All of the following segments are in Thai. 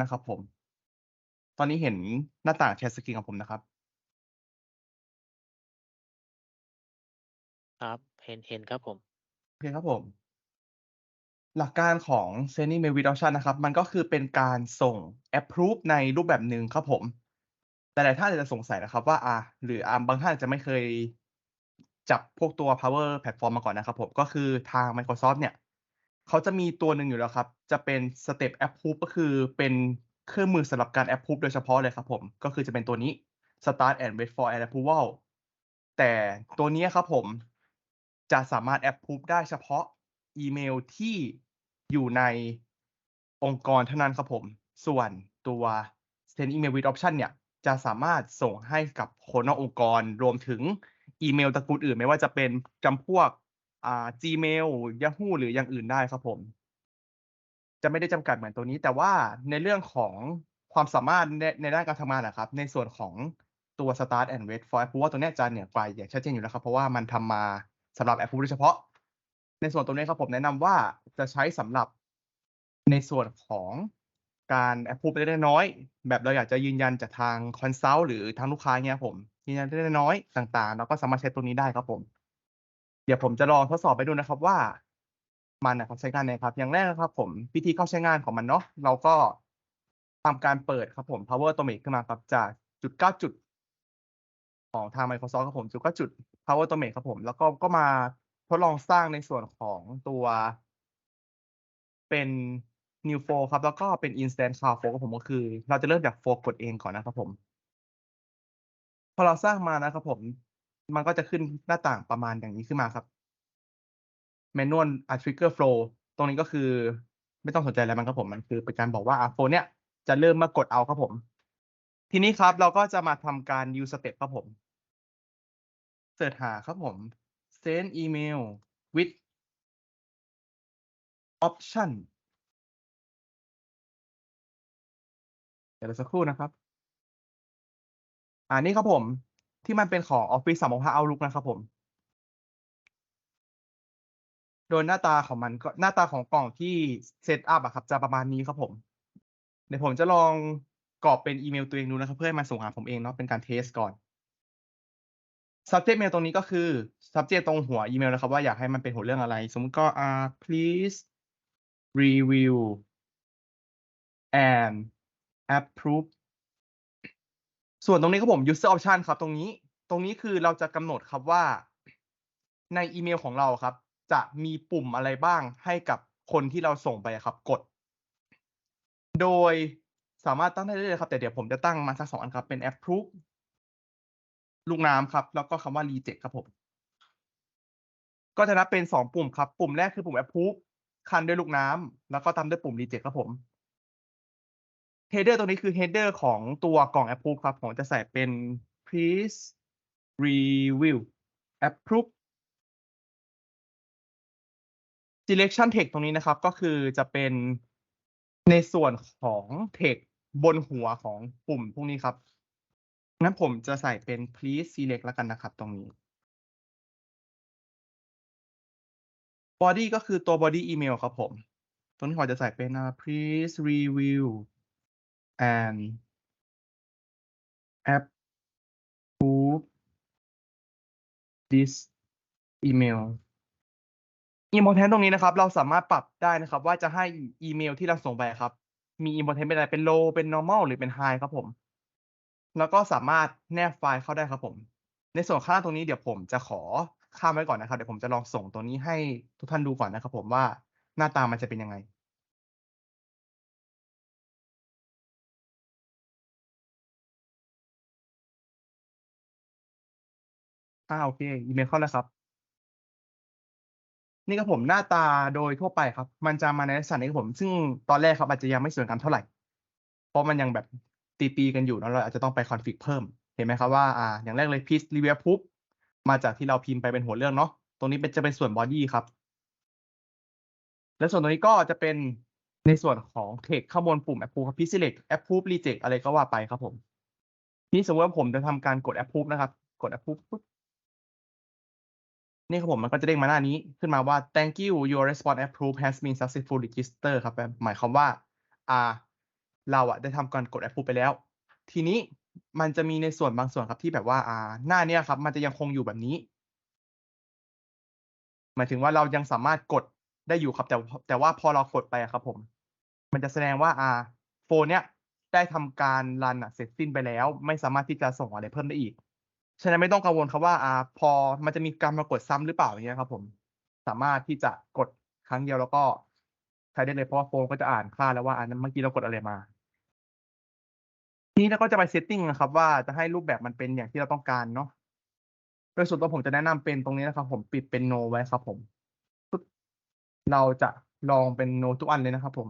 นะครับผม ตอนนี้เห็นหน้าต่างแชร์สกรีนของผมนะครับ ครับ เห็นเห็นครับผม โอเคครับผม หลักการของ Sending Mail with Option นะครับ มันก็คือเป็นการส่ง approve ในรูปแบบหนึ่งครับผมหลายๆท่านอาจจะสงสัยนะครับว่าอ่าหรืออ่าบางท่านอาจจะไม่เคยจับพวกตัว Power Platform มาก่อนนะครับผม ก็คือทาง Microsoft เนี่ย เขาจะมีตัวหนึ่งอยู่แล้วครับ จะเป็น Step Approve ก็คือเป็นเครื่องมือสำหรับการ approve โดยเฉพาะเลยครับผม ก็คือจะเป็นตัวนี้ Start and Wait for an Approval แต่ตัวนี้ครับผมจะสามารถ approve ได้เฉพาะอีเมลที่อยู่ในองค์กรเท่านั้นครับผม ส่วนตัว Send Email with Option เนี่ย จะสามารถส่งให้กับคนนอกองค์กร รวมถึงอีเมลตระกูลอื่น ไม่ว่าจะเป็นจำพวก อ่า Gmail Yahoo หรืออย่างอื่นได้ครับผม จะไม่ได้จำกัดเหมือนตัวนี้ แต่ว่าในเรื่องของความสามารถในในด้านการทำงานอะครับ ในส่วนของตัว Start and Wait for Approval ตัวนี้จะเหนือกว่าอย่างชัดเจนอยู่แล้วครับ เพราะว่ามันทำมาสำหรับ approve โดยเฉพาะ ในส่วนตรงนี้ครับผมแนะนำว่าจะใช้สำหรับในส่วนของการ approve เล็กๆน้อย แบบเราอยากจะยืนยันจากทาง Consult หรือทางลูกค้าเงี้ยผมยืนยันเล็กๆน้อยต่างๆ เราก็สามารถใช้ตัวนี้ได้ครับผม เดี๋ยวผมจะลองทดสอบให้ดูนะครับว่า มันน่ะเขาใช้งานยังไงครับ อย่างแรกนะครับ ผมวิธีเข้าใช้งานของมันเนาะเราก็ทำการเปิดครับผม Power Automate ขึ้นมาครับจากจุด9จุด ของทาง Microsoft ครับผมจุด9จุด Power Automate ครับผม แล้วก็ก็มาทดลองสร้างในส่วนของตัว เป็น New Flow ครับ แล้วก็เป็น Instant Cloud Flow ครับผมก็คือ เราจะเริ่มจาก Flow กดเองก่อนนะครับผม พอเราสร้างมานะครับผม มันก็จะขึ้นหน้าต่างประมาณอย่างนี้ขึ้นมาครับ Manual อ่า Trigger Flow ตรงนี้ก็คือไม่ต้องสนใจอะไรมันครับผม มันคือเป็นการบอกว่าอ่า Flow เนี่ยจะเริ่มมื่อกดเอาครับผม ทีนี้ครับเราก็จะมาทำการ Use Step ครับผมเสิร์ชหาครับผม Send Email with Option เดี๋ยวสักครู่นะครับ อ่านี่ครับผม ที่มันเป็นของ Office 365 Outlook นะครับผม โดยหน้าตาของมันก็หน้าตาของกล่องที่เซตอัปอะครับ จะประมาณนี้ครับผม เดี๋ยวผมจะลองกรอกเป็นอีเมลตัวเองดูนะครับ เพื่อให้มันส่งหาผมเองเนาะเป็นการเทสต์ก่อน subject mail ตรงนี้ก็คือ subject ตรงหัวอีเมลนะครับ ว่าอยากให้มันเป็นหัวเรื่องอะไร สมมุติก็อ่า please review and approve ส่วนตรงนี้ครับผม user option ครับ ตรงนี้ ตรงนี้คือเราจะกำหนดครับว่า ในอีเมลของเราครับ จะมีปุ่มอะไรบ้างให้กับคนที่เราส่งไปครับ กด โดยสามารถตั้งได้เรื่อยครับ แต่เดี๋ยวผมจะตั้งมาสัก2อันครับ เป็น approve ลูกน้ำครับ แล้วก็คำว่า reject ครับผม ก็จะนับเป็น2ปุ่มครับ ปุ่มแรกคือปุ่ม approve คันด้วยลูกน้ำแล้วก็ตามด้วยปุ่ม reject ครับผม header ตรงนี้คือ header ของตัวกล่อง approve ครับ ผมจะใส่เป็น please review approve selection text ตรงนี้นะครับ ก็คือจะเป็นในส่วนของ text บนหัวของปุ่มพวกนี้ครับ งั้นผมจะใส่เป็น please select แล้วกันนะครับตรงนี้ body ก็คือตัว body email ครับผม ตรงนี้ผมจะใส่เป็น please review อ่า please review and approve this email important ตรงนี้นะครับ เราสามารถปรับได้นะครับ ว่าจะให้อีเมลที่เราส่งไปครับ มี important เป็นอะไรเป็น low เป็น normal หรือเป็น high ครับผม แล้วก็สามารถแนบไฟล์เข้าได้ครับผม ในส่วนข้างตรงนี้เดี๋ยวผมจะขอข้ามไว้ก่อนนะครับ เดี๋ยวผมจะลองส่งตัวนี้ให้ทุกท่านดูก่อนนะครับ ผมว่าหน้าตามันจะเป็นยังไง อาโอเค อีเมลเข้าแล้วครับ นี่ครับผมหน้าตาโดยทั่วไปครับ มันจะมาในลักษณะนี้ครับผม ซึ่งตอนแรกครับอาจจะยังไม่สวยงามเท่าไหร่ เพราะมันยังแบบตีๆกันอยู่เนาะเราอาจจะต้องไป config เพิ่ม เห็นไหมครับว่าอ่า อย่างแรกเลย please review approve มาจากที่เราพิมพ์ไปเป็นหัวเรื่องเนาะ ตรงนี้เป็นจะเป็นส่วน body ครับ และส่วนตรงนี้ก็จะเป็นในส่วนของ text ข้างบนปุ่ม approve ครับ please select approve reject อะไรก็ว่าไปครับผม นี้สมมติว่าผมจะทำการกด approve นะครับ กด approve ปุ๊บ นี่ครับผมมันก็จะเด้งมาหน้านี้ขึ้นมาว่า thank you your response approve has been successful register ครับหมายความว่าอ่าเราอะได้ทำการกด approve ไปแล้ว ทีนี้มันจะมีในส่วนบางส่วนครับที่แบบว่าอ่าหน้าเนี้ยครับ มันจะยังคงอยู่แบบนี้ หมายถึงว่าเรายังสามารถกดได้อยู่ครับแต่แต่ว่าพอเรากดไปครับผม มันจะแสดงว่าอ่าโฟลเนี้ยได้ทำการรันอะเสร็จสิ้นไปแล้ว ไม่สามารถที่จะส่งอะไรเพิ่มได้อีก ฉะนั้นไม่ต้องกังวลครับว่าอ่า พอมันจะมีการมากดซ้ำหรือเปล่าอย่างเงี้ยครับ ผม สามารถที่จะกดครั้งเดียวแล้วก็ใช้ได้เลยเพราะว่าโฟลก็จะอ่านค่าแล้วว่าอ่าเมื่อกี้เรากดอะไรมาทีนี้เราก็จะไป setting นะครับ ว่าจะให้รูปแบบมันเป็นอย่างที่เราต้องการเนาะโดยส่วนตัวผมจะแนะนำเป็นตรงนี้นะครับ ผมปิดเป็น No ไว้ครับ ผม เราจะลองเป็น No ทุกอันเลยนะครับ ผม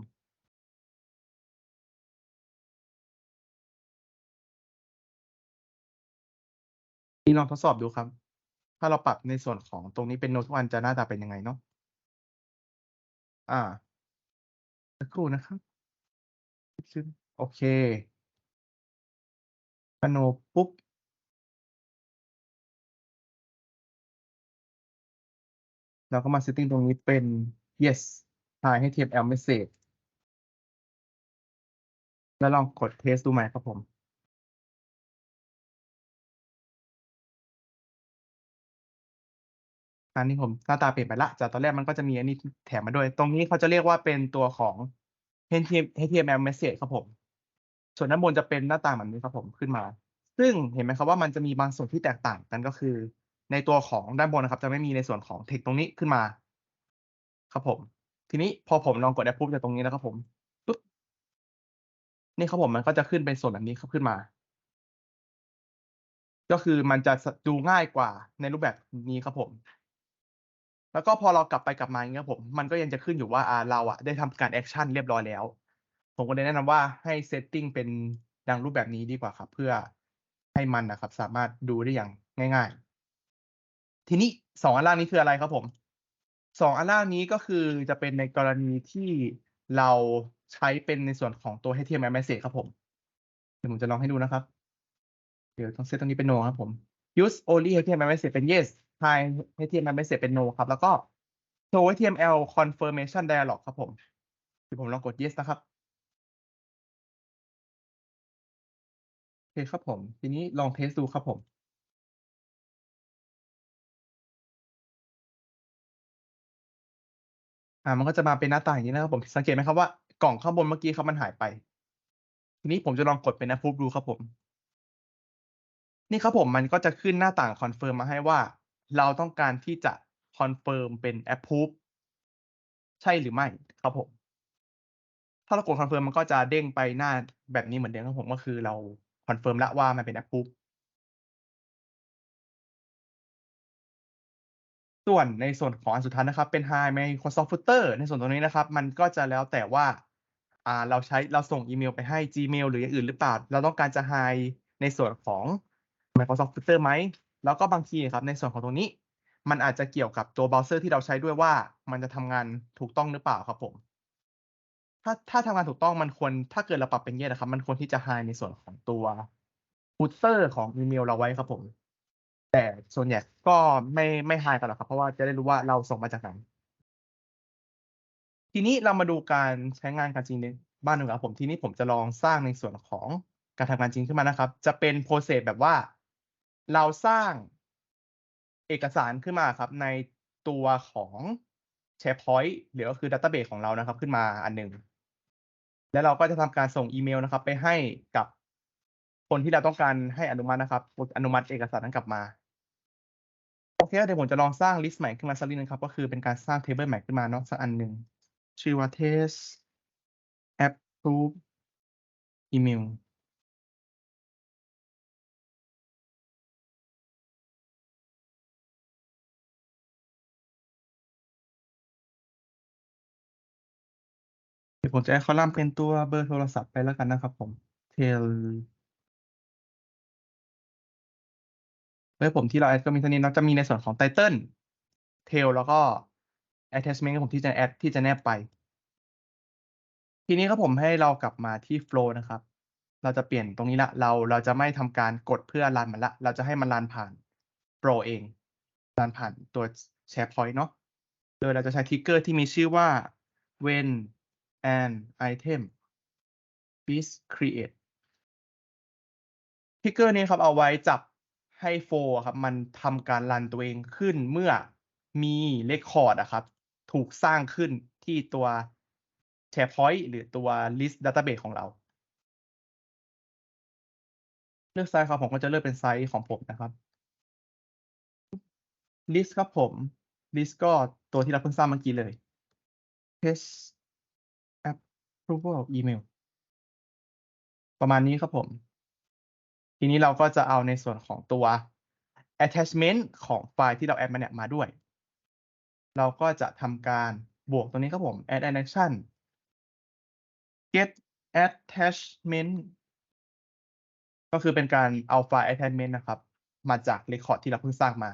นี่ลองทดสอบดูครับ ถ้าเราปรับในส่วนของตรงนี้เป็น No ทุกอันจะหน้าตาเป็นยังไงเนาะอาสักครู่นะครับโอเคถ้า No ปุ๊บเราก็มา setting ตรงนี้เป็น Yes Hi HTML message แล้วลองกดเทสต์ดูใหมครับผม อันนี้ผมหน้าตาเปลี่ยนไปแล้วจากตอนแรกมันก็จะมีอันนี้แถมมาด้วย ตรงนี้เขาจะเรียกว่าเป็นตัวของ html message ครับผม ส่วนด้านบนจะเป็นหน้าต่างแบบนี้ครับผมขึ้นมา ซึ่งเห็นไหมครับว่ามันจะมีบางส่วนที่แตกต่างกันก็คือ ในตัวของด้านบนนะครับ จะไม่มีในส่วนของเทกต์ตรงนี้ขึ้นมา ครับผม ทีนี้พอผมลองกด approve จากตรงนี้นะครับผมปึ๊บนี่ครับผมมันก็จะขึ้นเป็นส่วนแบบนี้ครับขึ้นมาก็คือมันจะดูง่ายกว่าในรูปแบบนี้ครับผม แล้วก็พอเรากลับไปกลับมาอย่างเงี้ยครับผมมันก็ยังจะขึ้นอยู่ว่าอ่าเราอะได้ทำการแอกชันเรียบร้อยแล้ว ผมก็เลยแนะนำว่าให้ setting เป็นดังรูปแบบนี้ดีกว่าครับ เพื่อให้มันนะครับ สามารถดูได้อย่างง่าย ๆ ทีนี้2อันล่างนี้คืออะไรครับผม2อันล่างนี้ก็คือจะเป็นในกรณีที่เราใช้เป็นในส่วนของตัว HTML message ครับผม เดี๋ยวผมจะลองให้ดูนะครับ เดี๋ยวต้องเซตตรงนี้เป็น No ครับผม Use only HTML message เป็น Yes Hi HTML message เป็น No ครับ แล้วก็ Show HTML confirmation dialog ครับผมเดี๋ยวผมลองกด Yes นะครับโอเคครับผม ทีนี้ลองเทสดูครับผมอ่ามันก็จะมาเป็นหน้าตาอย่างนี้นะครับผมสังเกตไหมครับว่ากล่องข้างบนเมื่อกี้ครับมันหายไป ทีนี้ผมจะลองกดเป็น approve ดูครับผม นี่ครับผมมันก็จะขึ้นหน้าต่างคอนเฟิร์มมาให้ว่า เราต้องการที่จะคอนเฟิร์มเป็น approve ใช่หรือไม่ครับผม ถ้าเรากดคอนเฟิร์มมันก็จะเด้งไปหน้าแบบนี้เหมือนเดิมครับผมก็คือเราคอนเฟิร์มแล้วว่ามันเป็น approve ส่วนในส่วนของอันสุดท้ายนะครับ เป็น Hi Microsoft Footer ในส่วนตรงนี้นะครับ มันก็จะแล้วแต่ว่า่าเราใช้เราส่งอีเมลไปให้ Gmail หรืออย่างอื่นหรือเปล่า เราต้องการจะ Hi ในส่วนของ Microsoft Footer ไหม แล้วก็บางทีครับในส่วนของตรงนี้ มันอาจจะเกี่ยวกับตัวเบราว์เซอร์ที่เราใช้ด้วยว่า มันจะทำงานถูกต้องหรือเปล่าครับผม ถ้าถ้าทำงานถูกต้องมันควรถ้าเกิดเราปรับเป็น Yes อะครับ มันควรที่จะ Hi ในส่วนของตัว Footer ของอีเมลเราไว้ครับผม แต่ส่วนใหญ่ก็ไม่ไม่ Hi กันหรอกครับ เพราะว่าจะได้รู้ว่าเราส่งมาจากไหนทีนี้เรามาดูการใช้งานกันจริงในบ้างดีกว่าครับผมทีนี้ผมจะลองสร้างในส่วนของการทำงานจริงขึ้นมานะครับ จะเป็น process แบบว่า เราสร้างเอกสารขึ้นมาครับ ในตัวของ SharePoint หรือก็คือดัตเตอร์เบสของเรานะครับ ขึ้นมาอันหนึ่งแล้วเราก็จะทำการส่งอีเมลนะครับ ไปให้กับคนที่เราต้องการให้อนุมัตินะครับกดอนุมัติเอกสารนั้นกลับมาโอเคเดี๋ยวผมจะลองสร้างลิสต์ใหม่ขึ้นมาสักนิดนึงครับ ก็คือเป็นการสร้างเทเบิลใหม่ขึ้นมาเนาะสักอันหนึ่งชื่อว่า test approve อีเเดี๋ยวผมจะให้คอลัมน์เป็นตัวเบอร์โทรศัพท์ไปแล้วกันนะครับ ผม tel เว็บผมที่เรา add ก็มีเท่านี้นะจะมีในส่วนของ title tail แล้วก็ attachment ผมที่จะ add ที่จะแนบไป ทีนี้ครับผมให้เรากลับมาที่ flow นะครับ เราจะเปลี่ยนตรงนี้ล้วเราเราจะไม่ทำการกดเพื่อรันมันล้วเราจะให้มันรันผ่านโปรเองรันผ่านตัว SharePoint เนาะ โดยเราจะใช้ trigger ที่มีชื่อว่า when an item is create ทิกเกอร์นี้ครับเอาไว้จับให้โฟลอะครับมันทำการรันตัวเองขึ้นเมื่อมีเรคคอร์ดอะครับ ถูกสร้างขึ้นที่ตัว SharePoint หรือตัว List Database ของเรา เลือกไซส์ครับผมก็จะเลือกเป็นไซส์ของผมนะครับ List ครับผม List ก็ตัวที่เราเพิ่งสร้างเมื่อกี้เลย Test Approval Email ประมาณนี้ครับผม ทีนี้เราก็จะเอาในส่วนของตัว attachment ของไฟล์ที่เราแอดมาเนี่ยมาด้วย เราก็จะทำการบวกตรงนี้ครับผม add an action get attachment ก็คือเป็นการเอาไฟล์ attachment นะครับ มาจาก record ที่เราเพิ่งสร้างมา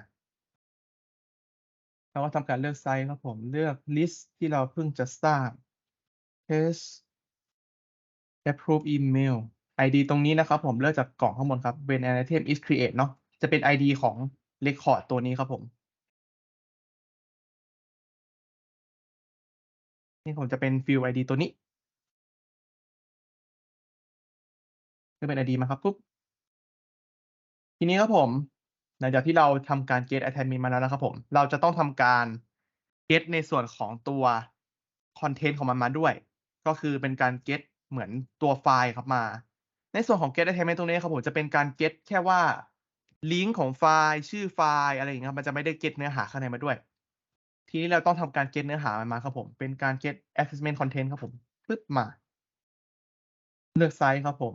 เราก็ทำการเลือกไซส์ครับผมเลือก list ที่เราเพิ่งจะสร้าง test approve email ID ตรงนี้นะครับผมเลือกจากกล่องข้างบนครับ when an item is create เนาะจะเป็น ID ของ record ตัวนี้ครับผม นี่ผมจะเป็น field ID ตัวนี้จะเป็น ID มาครับปุ๊บทีนี้ครับผม หลังจากที่เราทำการ get attachment มาแล้วนะครับผม เราจะต้องทำการ get ในส่วนของตัว content ของมันมาด้วย ก็คือเป็นการ get เหมือนตัวไฟล์ครับมา ในส่วนของ get attachment ตรงนี้ครับผมจะเป็นการ get แค่ว่าลิงก์ของไฟล์ชื่อไฟล์อะไรอย่างเงี้ยครับมันจะไม่ได้ get เนื้อหาข้างในมาด้วย ทีนี้เราต้องทำการ get เนื้อหามันมาครับผมเป็นการ get attachment content ครับผมปึ๊บมา เลือกไซส์ครับผม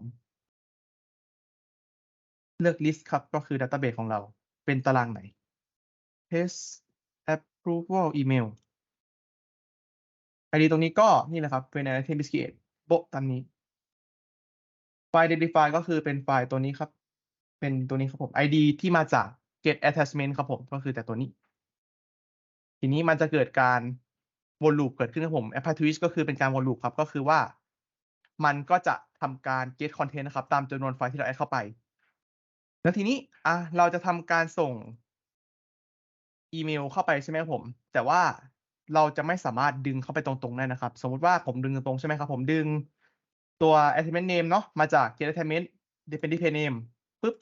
เลือก list ครับก็คือ database ของเราเป็นตารางไหน test approval email ID ตรงนี้ก็นี่แหละครับเป็น item is create โบะตามนี้ ไฟล์ identify ก็คือเป็นไฟล์ตัวนี้ครับ เป็นตัวนี้ครับผม ID ที่มาจาก get attachment ครับผมก็คือแต่ตัวนี้ ทีนี้มันจะเกิดการวนลูปเกิดขึ้นครับผม apply twist ก็คือเป็นการวนลูปครับก็คือว่า มันก็จะทำการ get content นะครับ ตามจำนวนไฟล์ที่เราแอดเข้าไป แล้วทีนี้อะเราจะทำการส่งอีเมลเข้าไปใช่ไหมครับผม แต่ว่า เราจะไม่สามารถดึงเข้าไปตรงๆได้นะครับ สมมุติว่าผมดึงตรงๆใช่ไหมครับ ผมดึงตัว attachment name เนาะมาจาก get attachment เป็น display name ปุ๊บ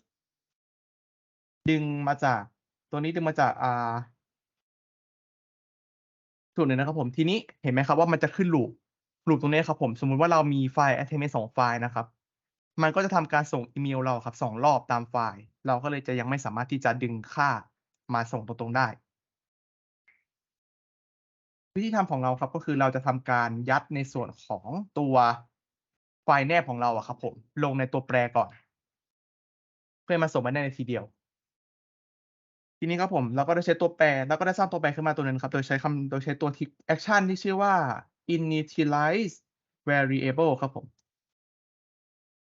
ดึงมาจาก ตัวนี้ดึงมาจากอ่าส่วนหนึ่งนะครับผมทีนี้เห็นไหมครับว่ามันจะขึ้นลูปลูปตรงนี้ครับผมสมมุติว่าเรามีไฟล์ attachment สองไฟล์นะครับ มันก็จะทำการส่งอีเมลเราครับสองรอบตามไฟล์ เราก็เลยจะยังไม่สามารถที่จะดึงค่ามาส่งตรงๆได้ วิธีทำของเราครับก็คือเราจะทำการยัดในส่วนของตัวไฟล์แนบของเราอะครับ ผม ลงในตัวแปรก่อน เพื่อมาส่งมาได้ในทีเดียว ทีนี้ครับผมเราก็ได้ใช้ตัวแปรแล้วก็ได้สร้างตัวแปรขึ้นมาตัวนึงครับ โดยใช้คำโดยใช้ตัว tick action ที่ชื่อว่า initialize variable ครับผม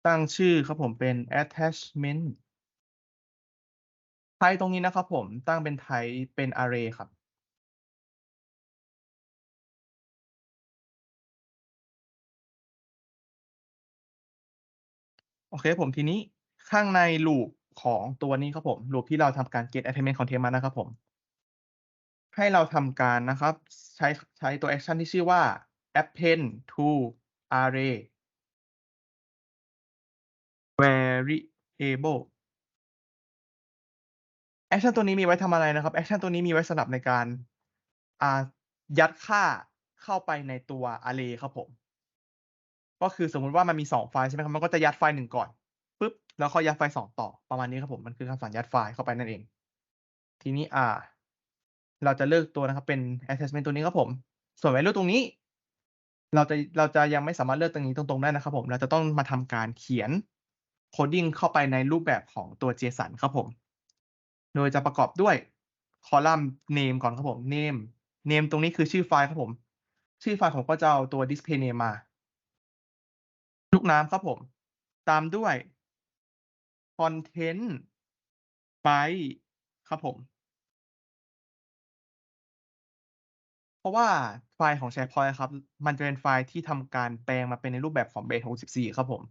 ตั้งชื่อครับผมเป็น attachment ไทป์ตรงนี้นะครับผมตั้งเป็นไทป์เป็น array ครับ โอเคผมทีนี้ข้างในลูปของตัวนี้ครับผมลูปที่เราทำการ get attachment content มานะครับผม ให้เราทำการนะครับใช้ใช้ตัว action ที่ชื่อว่า append to array variable แอคชั่นตัวนี้มีไว้ทำอะไรนะครับแอคชั่นตัวนี้มีไว้สำหรับในการยัดค่าเข้าไปในตัว array ครับผม ก็คือสมมุติว่ามันมีสองไฟล์ใช่ไหมครับมันก็จะยัดไฟล์หนึ่งก่อนปุ๊บแล้วค่อยยัดไฟล์สองต่อประมาณนี้ครับผมมันคือคำสั่งยัดไฟล์เข้าไปนั่นเอง ทีนี้อ่า เราจะเลือกตัวนะครับเป็น attachment ตัวนี้ครับผม ส่วน value ตรงนี้ เราจะเราจะยังไม่สามารถเลือกตรงนี้ตรงๆได้นะครับผมเราจะต้องมาทำการเขียน coding เข้าไปในรูปแบบของตัว JSON ครับผม โดยจะประกอบด้วยคอลัมน์ name ก่อนครับผม name name ตรงนี้คือชื่อไฟล์ครับผม ชื่อไฟล์ผมก็จะเอาตัว display name มา กน้ำครับผม ตามด้วย content byte ครับผม เพราะว่าไฟล์ของ SharePoint อะครับ มันจะเป็นไฟล์ที่ทำการแปลงมาเป็นในรูปแบบของ base 64 ครับผม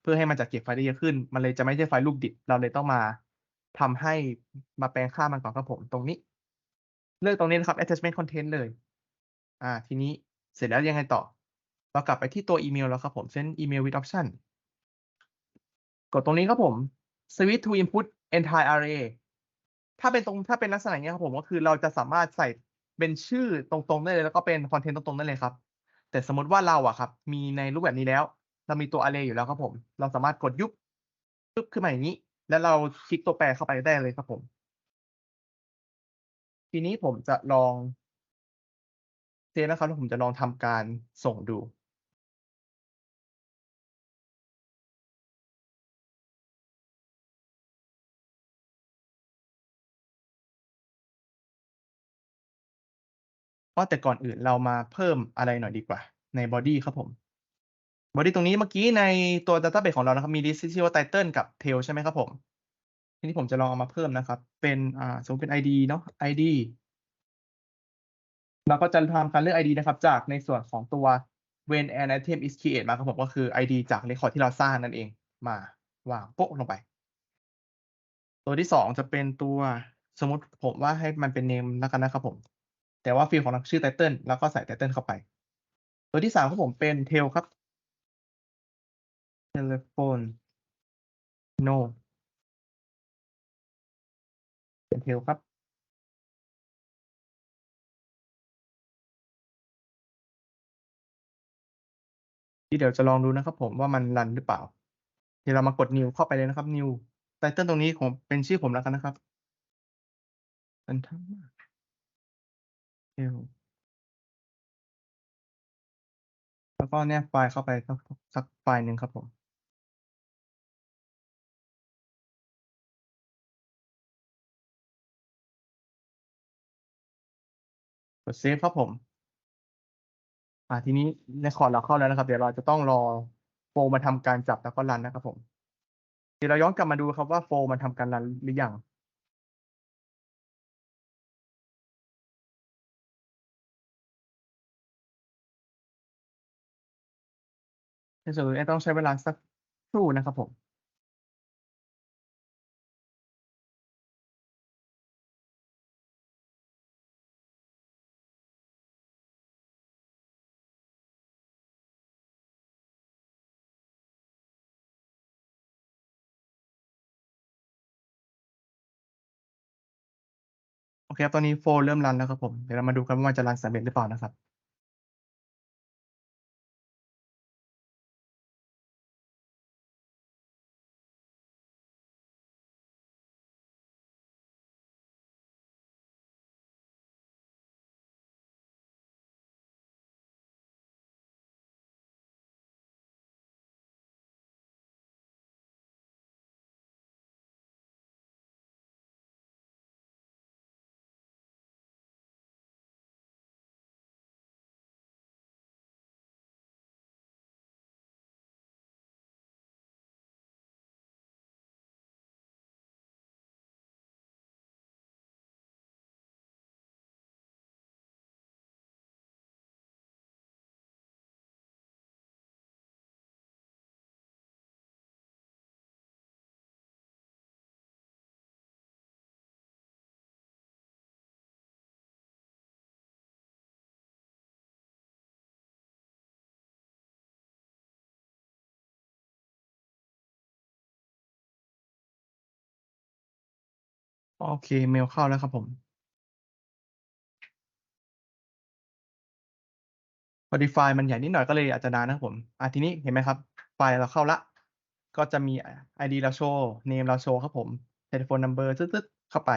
เพื่อให้มันจัดเก็บไฟล์ได้เยอะขึ้น มันเลยจะไม่ใช่ไฟล์รูปดิบ เราเลยต้องมาทำให้มาแปลงค่ามันก่อนครับผม ตรงนี้ เลือกตรงนี้นะครับ attachment content เลย อ่า ทีนี้เสร็จแล้วยังไงต่อ เรากลับไปที่ตัวอีเมลแล้วครับผม send email with option กดตรงนี้ครับผม switch to input entire array ถ้าเป็นตรงถ้าเป็นลักษณะอย่างนี้ครับผมก็คือเราจะสามารถใส่เป็นชื่อตรงๆได้เลย แล้วก็เป็นคอนเทนต์ตรงๆได้เลยครับ แต่สมมติว่าเราอะครับ มีในรูปแบบนี้แล้ว เรามีตัว array อยู่แล้วครับผม เราสามารถกดยุบปึ๊บขึ้นมาอย่างงี้ แล้วเราคลิกตัวแปรเข้าไปได้เลยครับผม ทีนี้ผมจะลองเซฟนะครับแล้วผมจะลองทำการส่งดู อ้อแต่ก่อนอื่นเรามาเพิ่มอะไรหน่อยดีกว่า ในบอดี้ครับผมบอดี้ตรงนี้เมื่อกี้ในตัว Database ของเรานะครับ มีลิสที่ชื่อว่า Title กับ Tail ใช่ไหมครับผม ทีนี้ผมจะลองเอามาเพิ่มนะครับ เป็นอ่าสมมติเป็น ID เนาะ ID เราก็จะทำการเลือก ID นะครับ จากในส่วนของตัว when an item is created มาครับผมก็คือ ID จาก record ที่เราสร้างนั่นเอง มาวางโป๊ะลงไป ตัวที่2จะเป็นตัวสมมติผมว่าให้มันเป็น name แล้วกันนะครับผม แต่ว่าฟีลของเราชื่อ Title แล้วก็ใส่ Title เข้าไป ตัวที่3ครับผมเป็น Tail ครับ telephone no เป็น Tail ครับ ที่เดี๋ยวจะลองดูนะครับผมว่ามันรันหรือเปล่า เดี๋ยวเรามากด new เข้าไปเลยนะครับ new Title ตรงนี้ผมเป็นชื่อผมแล้วกันนะครับ Phantom l แล้วก็แนบไฟล์เข้าไปสักสักไฟล์หนึ่งครับผม กดเซฟครับผม อ่าทีนี้ record เราเข้าแล้วนะครับ เดี๋ยวเราจะต้องรอโฟมาทำการจับแล้วก็รันนะครับผม เดี๋ยวเราย้อนกลับมาดูครับว่าโฟมันทำการรันหรือยัง ในส่วนตรงนี้ต้องใช้เวลาสักครู่นะครับผมโอเคครับตอนนี้โฟล์เริ่มรันแล้วครับผม เดี๋ยวเรามาดูกันว่ามันจะรันสำเร็จหรือเปล่านะครับ โอเค เมลเข้าแล้วครับผม พอดีไฟล์มันใหญ่นิดหน่อยก็เลยอาจจะนานนะครับผมอ่าทีนี้เห็นไหมครับ ไฟล์เราเข้าล้วก็จะมี ID เราโชว์ name เราโชว์ครับผม telephone number ตึ๊ดๆเข้าไป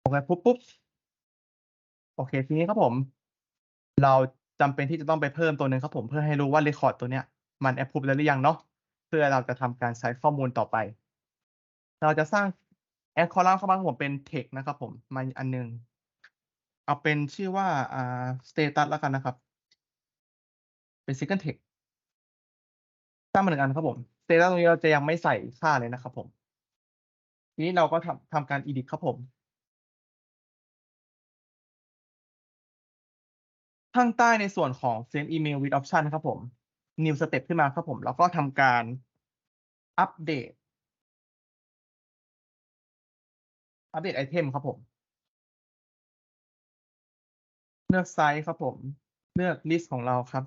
โอเคปุ๊บๆโอเค ทีนี้ครับผม เราจำเป็นที่จะต้องไปเพิ่มตัวหนึ่งครับผมเพื่อให้รู้ว่า record ตัวเนี้ย มัน approve แล้วหรือยังเนาะเพื่อเราจะทำการใช้ข้อมูลต่อไป เราจะสร้าง add column เข้ามาผมเป็น text นะครับผมมาอันหนึ่งเอาเป็นชื่อว่าอ่าสเตตัสแล้วกันนะครับ เป็น single text สร้างมา1อันครับผมสเตตัสตรงนี้เราจะยังไม่ใส่ค่าเลยนะครับผม ทีนี้เราก็ทำทำการ edit ครับผมข้างใต้ในส่วนของ send email with option ครับผม new step ขึ้นมาครับผม แล้วก็ทำการอัปเดต อัปเดตไอเทมครับผม เลือกไซส์ครับผม เลือกลิสต์ของเราครับ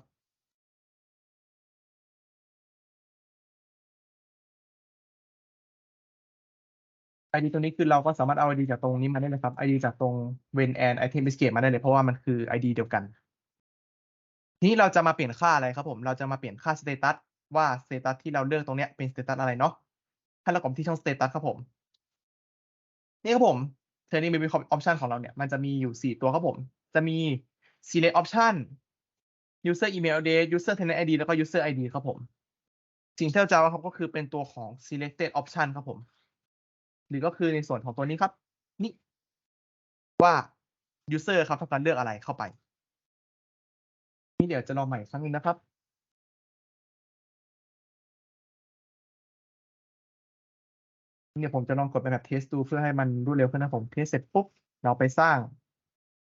ID ตรงนี้คือเราก็สามารถเอา ID จากตรงนี้มาได้เลยครับ ID จากตรงเวนแอนไอเทม escape มาได้เลยเพราะว่ามันคือ ID เดียวกันทีนี้เราจะมาเปลี่ยนค่าอะไรครับผม เราจะมาเปลี่ยนค่าสเตตัสว่าสเตตัสที่เราเลือกตรงเนี้ยเป็นสเตตัสอะไรเนาะให้เรากดที่ช่องสเตตัสครับผม นี่ครับผม Training Maybe Option ของเราเนี่ย มันจะมีอยู่ 4 ตัวครับผม จะมี Select Option User Email Address User Tenant ID แล้วก็ User ID ครับผม สิ่งที่เราจะเอาครับก็คือเป็นตัวของ Selected Option ครับผม หรือก็คือในส่วนของตัวนี้ครับ นี่ ว่า User ครับทำการเลือกอะไรเข้าไป นี่เดี๋ยวจะลองใหม่อีกครั้งหนึ่งนะครับ เดี๋ยผมจะลองกดเป็นแบบเทสต์ดูเพื่อให้มันรวดเร็วขึ้นนะผมเทสต์เสร็จปุ๊บเราไปสร้าง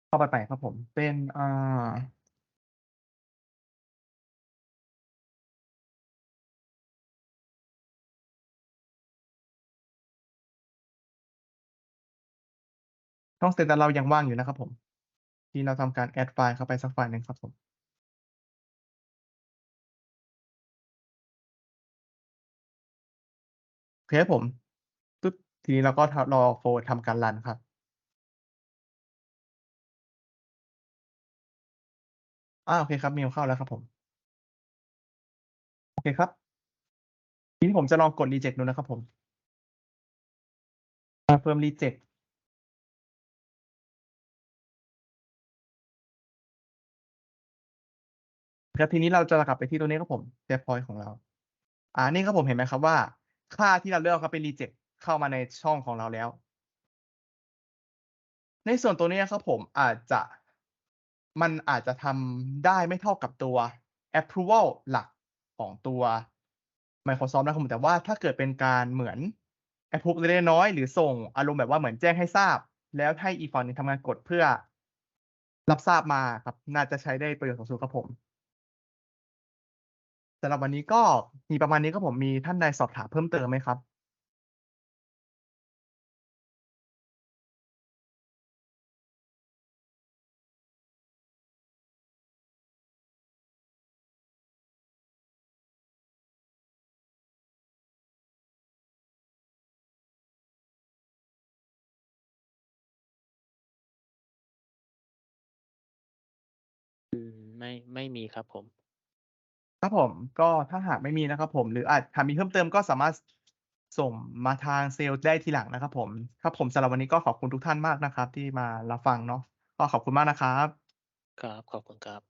เข้าไปใหม่ครับผม เป็นอ่าช่องสเตตัสเรายังว่างอยู่นะครับผม ทีนี้เราทำการ add ไฟล์เข้าไปสักไฟล์หนึ่งครับผมโอเคผม ทีนี้เราก็รอโฟลว์ทำการรันครับอาโอเคครับเมลเข้าแล้วครับผม โอเคครับ ทีนี้ผมจะลองกดรีเจ็ต์ดูนะครับผม confirm reject ครับทีนี้เราจะกลับไปที่ตรงนี้ครับผม Save point ของเรา อ่านี่ครับผมเห็นไหมครับว่า ค่าที่เราเลือกครับเป็นรีเจ็กต์ เข้ามาในช่องของเราแล้ว ในส่วนตัวนี้ครับผมอาจจะมันอาจจะทำได้ไม่เท่ากับตัว approval หลักของตัว Microsoft นะครับผมแต่ว่าถ้าเกิดเป็นการเหมือน approve เล็กน้อยหรือส่งอารมณ์แบบว่าเหมือนแจ้งให้ทราบ แล้วให้อีกฝั่งนึ่งทำการกดเพื่อรับทราบมาครับ น่าจะใช้ได้ประโยชน์สูงสุดครับผมสำหรับวันนี้ก็มีประมาณนี้ครับผมมีท่านใดสอบถามเพิ่มเติมไหมครับ? ม ไม่ ไม่มีครับผม ครับผมก็ถ้าหากไม่มีนะครับผมหรืออาจหากมีเพิ่มเติมก็สามารถสส่งมาทางเซลส์ได้ทีหลังนะครับผมครับผมสำหรับวันนี้ก็ขอบคุณทุกท่านมากนะครับ ที่มารับฟังเนาะก็ขอบคุณมากนะครับ ครับ ขอบคุณครับ